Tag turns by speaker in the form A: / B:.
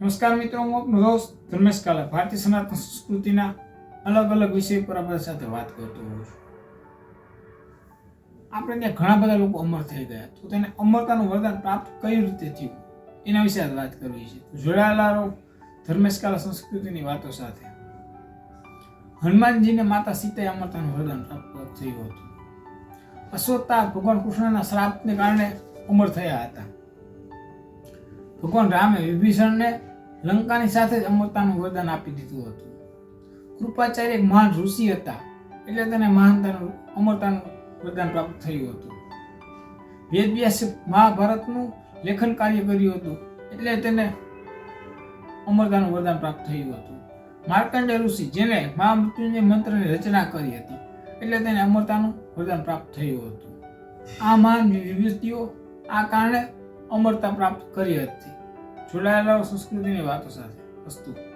A: નમસ્કાર મિત્રો, હું આપનો દોસ્ત ધર્મેશ કાલા, ભારતીય સનાતન સંસ્કૃતિના અલગ અલગ વિષય પર આપણા સાથે વાત કરતો હોઉં છું. આપણે ત્યાં ઘણા બધા લોકો અમર થઈ ગયા તો તેને અમરતાનું વરદાન પ્રાપ્ત કઈ રીતે થયું? એના વિશે આજ વાત કરવી છે. જોડાયેલા રહો ધર્મેશ કાલા સંસ્કૃતિની વાતો સાથે. હનુમાનજીને માતા સીતાએ અમરતાનું વરદાન પ્રાપ્ત થયું હતું. અશ્વત્તા ભગવાન કૃષ્ણના શ્રાપને કારણે અમર થયા હતા. ભગવાન રામે વિભીષણને લંકાની સાથે જ અમરતાનું વરદાન આપી દીધું હતું. કૃપાચાર્ય એક મહાન ઋષિ હતા, એટલે તેને મહાનતાનું, અમરતાનું વરદાન પ્રાપ્ત થયું હતું. વેદવ્યાસે મહાભારતનું લેખન કાર્ય કર્યું હતું, એટલે તેને અમરતાનું વરદાન પ્રાપ્ત થયું હતું. માર્કંડે ઋષિ, જેને મહામૃત્યુંજય મંત્રની રચના કરી હતી, એટલે તેને અમરતાનું વરદાન પ્રાપ્ત થયું હતું. આ મહાન વિભૂતિઓ, આ કારણે અમરતા પ્રાપ્ત કરી હતી. જોડાયેલા સંસ્કૃતિની વાતો સાથે વસ્તુ